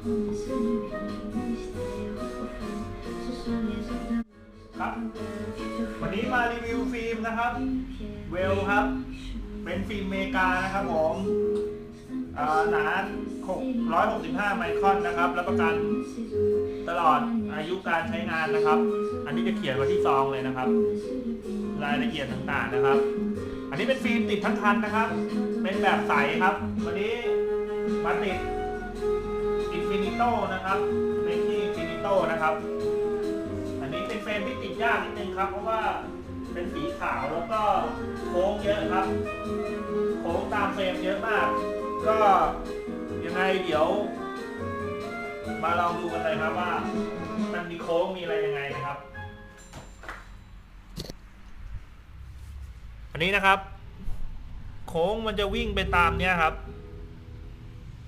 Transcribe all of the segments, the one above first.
ครับ วันนี้มารีวิวฟิล์มนะครับเวลครับ เป็นฟิล์มเมกานะครับผมอ่าหนา665 ไมครอนนะครับแล้วประกันตลอดอายุการใช้งานนะครับ อันนี้จะเขียนไว้ที่ซองเลยนะครับ รายละเอียดต่างๆนะครับ อันนี้เป็นฟิล์มติดทั้งคันนะครับ เป็นแบบใสครับ วันนี้มาติด ฟินิโตนะครับเป็นที่ฟินิโตนะครับ อันนี้เป็นเฟรมที่ติดยากนิดนึงครับ เพราะว่าเป็นสีขาวแล้วก็โค้งเยอะครับ โค้งตามเฟรมเยอะมาก ก็ยังไงเดี๋ยว มาลองดูกันเลยครับว่า มันมีโค้งมีอะไรยังไงนะครับ อันนี้นะครับ โค้งมันจะวิ่งไปตามเนี้ยครับ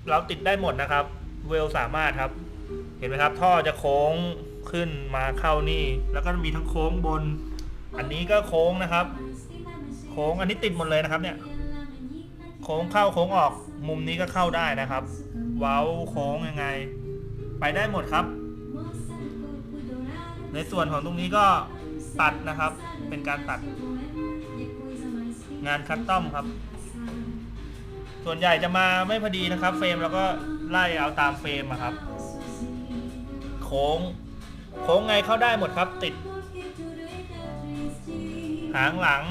เราติดได้หมดนะครับ เวลสามารถครับ เห็นไหมครับ ท่อจะโค้งขึ้นมาเข้านี่ แล้วก็มีทั้งโค้งบน อันนี้ก็โค้งนะครับ โค้งอันนี้ติดหมดเลยนะครับเนี่ย โค้งเข้าโค้งออก มุมนี้ก็เข้าได้นะครับ เว้าโค้งยังไง ไปได้หมดครับ ในส่วนของตรงนี้ก็ตัดนะครับ เป็นการตัด งานคัสตอมครับ ส่วนใหญ่จะมาไม่พอดีนะครับ เฟรมแล้วก็ ไล่เอาตามเฟรมอะครับ โค้ง โค้งไงเข้าได้หมดครับ ติด หางหลัง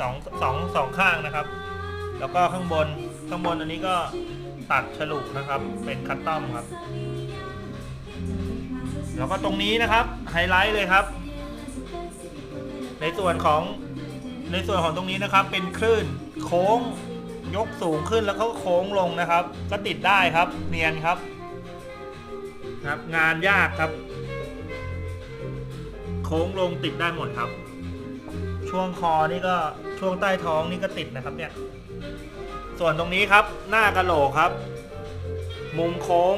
สองสองสองข้างนะครับ แล้วก็ข้างบนข้างบนอันนี้ก็ตัดฉลุนะครับเป็นคัสตอมครับ แล้วก็ตรงนี้นะครับไฮไลท์เลยครับ ในส่วนของในส่วนของตรงนี้นะครับเป็นคลื่นโค้ง ยกสูงขึ้นแล้วก็โค้งลงนะครับ ก็ติดได้ครับเนียนครับ ครับ งานยากครับ โค้งลงติดได้หมดครับ ช่วงคอนี่ก็ช่วงใต้ท้องนี่ก็ติดนะครับเนี่ยส่วนตรงนี้ครับหน้ากระโหลกครับ มุมโค้ง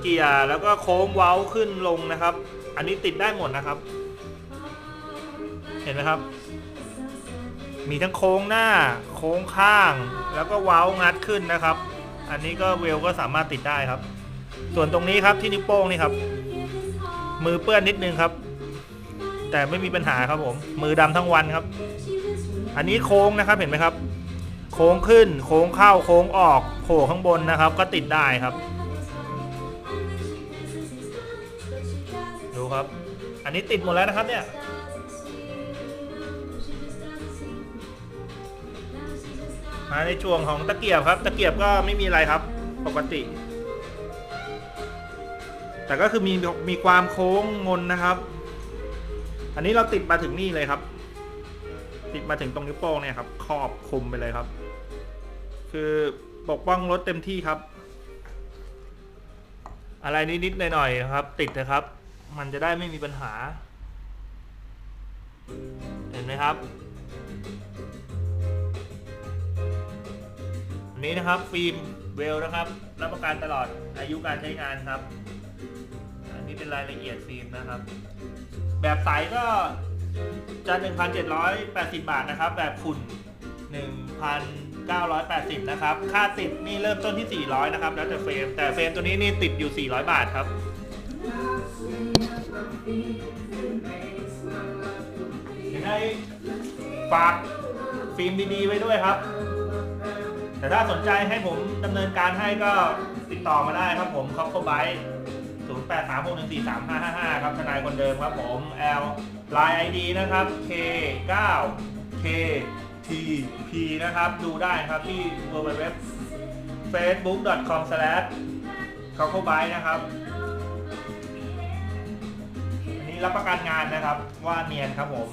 เกียร์แล้วก็โค้งเว้าขึ้นลงนะครับ อันนี้ติดได้หมดนะครับ เห็นไหมครับ มีทั้งโค้งหน้าโค้งข้าง แล้วก็เว้างัดขึ้นนะครับ อันนี้ก็เวลก็สามารถติดได้ครับ ส่วนตรงนี้ครับที่นิ้วโป้งนี่ครับ มือเปื้อนนิดนึงครับ แต่ไม่มีปัญหาครับผม มือดำทั้งวันครับ อันนี้โค้งนะครับเห็นไหมครับ โค้งขึ้น โค้งเข้า โค้งออกโผล่ข้างบนนะครับ ก็ติดได้ครับ ดูครับ อันนี้ติดหมดแล้วนะครับเนี่ย มาในช่วงของตะเกียบครับ ตะเกียบก็ไม่มีอะไรครับ ปกติ แต่ก็คือมีมีความโค้งงนนะครับ อันนี้เราติดมาถึงนี่เลยครับ ติดมาถึงตรงนิ้วโป้งเนี่ยครับครอบคลุมไปเลยครับ คือปกป้องรถเต็มที่ครับ อะไรนิดๆหน่อยๆครับ ติดนะครับ มันจะได้ไม่มีปัญหา เห็นไหมครับ นี้นะครับฟิล์มเวลนะครับรับประกันตลอดอายุการใช้งานครับอันนี้เป็นรายละเอียดฟิล์มนะครับ แบบใสก็จะ1,780 บาทนะครับ แบบขุ่น1,980 นะครับ ค่าติดนี่เริ่มต้นที่ 400 นะครับ แล้วแต่เฟรม แต่เฟรมตัวนี้นี่ติดอยู่ 400 บาทครับ ยังไงฝากฟิล์มดีๆ ไว้ด้วยครับ แต่ถ้าสนใจให้ผมดำเนินการให้ก็ติดต่อมาได้ครับผมคอปเปอร์ไบ0 8 3 6 1 4 3 5 5 5ครับทนายคนเดิมครับผม L Line ID นะครับ K 9 K T P นะครับ ดูได้ครับที่ www facebook.com slash c o c o b y นะครับ อันนี้รับประกันงานนะครับว่าเนียนครับผม